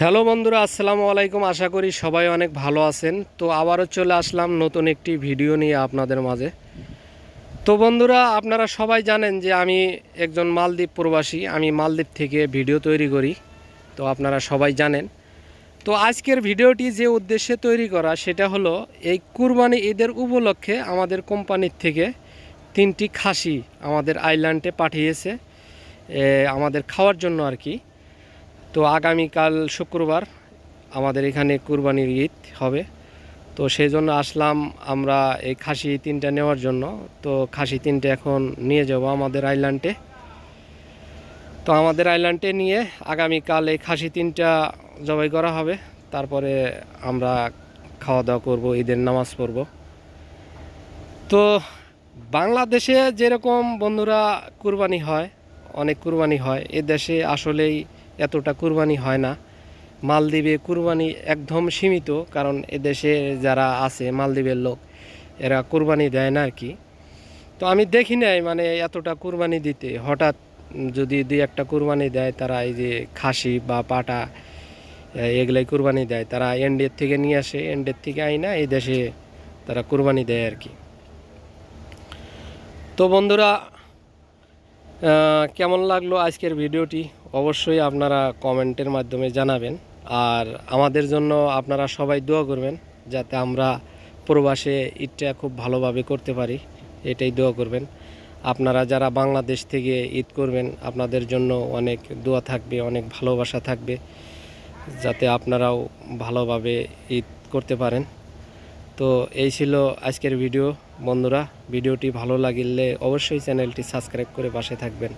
Hello বন্ধুরা, আসসালামু আলাইকুম। আশা করি সবাই অনেক ভালো আছেন। তো আবারও চলে আসলাম নতুন একটি ভিডিও নিয়ে আপনাদের মাঝে। তো বন্ধুরা, আপনারা সবাই জানেন যে আমি একজন মালদ্বীপ প্রবাসী। আমি মালদ্বীপ থেকে ভিডিও তৈরি করি। তো আপনারা সবাই জানেন। তো আজকের ভিডিওটি যে উদ্দেশ্যে তৈরি করা, সেটা হলো এই কুরবানি ঈদের উপলক্ষে আমাদের কোম্পানির থেকে তিনটি খাসি আমাদের আইল্যান্ডে পাঠিয়েছে আমাদের খাওয়ার জন্য আর কি। তো আগামীকাল শুক্রবার আমাদের এখানে কুরবানির ঈদ হবে। তো সেই জন্য আসলাম আমরা এই খাসি তিনটা নেওয়ার জন্য। তো খাসি তিনটে এখন নিয়ে যাব আমাদের আইল্যান্ডে। তো আমাদের আইল্যান্ডে নিয়ে আগামীকাল এই খাসি তিনটা জবাই করা হবে। তারপরে আমরা খাওয়া দাওয়া করব, ঈদের নামাজ পড়ব। তো বাংলাদেশে যেরকম বন্ধুরা কুরবানি হয়, অনেক কুরবানি হয়, এ দেশে আসলেই এতটা কুরবানি হয় না। মালদ্বীপে কুরবানি একদম সীমিত, কারণ এদেশে যারা আছে, মালদ্বীপের লোক, এরা কুরবানি দেয় না আর কি তো আমি দেখি নাই মানে এতটা কুরবানি দিতে। হঠাৎ যদি দুই একটা কুরবানি দেয়, তারা এই যে খাসি বা পাটা এগুলাই কুরবানি দেয়, তারা এন্ডের থেকে নিয়ে আসে এন্ডের থেকে আইনা এই দেশে তারা কুরবানি দেয় আর কি তো বন্ধুরা কেমন লাগল আজকের ভিডিওটি? অবশ্যই আপনারা কমেন্টের মাধ্যমে জানাবেন। আর আমাদের জন্য আপনারা সবাই দোয়া করবেন যাতে আমরা প্রবাসে ঈদটা খুব ভালোভাবে করতে পারি। এটাই দোয়া করবেন। আপনারা যারা বাংলাদেশ থেকে ঈদ করবেন, আপনাদের জন্য অনেক দোয়া থাকবে, অনেক ভালোবাসা থাকবে, যাতে আপনারাও ভালোভাবে ঈদ করতে পারেন। তো এই ছিল আজকের ভিডিও। বন্ধুরা ভিডিওটি ভালো লাগলে অবশ্যই চ্যানেলটি সাবস্ক্রাইব করে পাশে থাকবেন।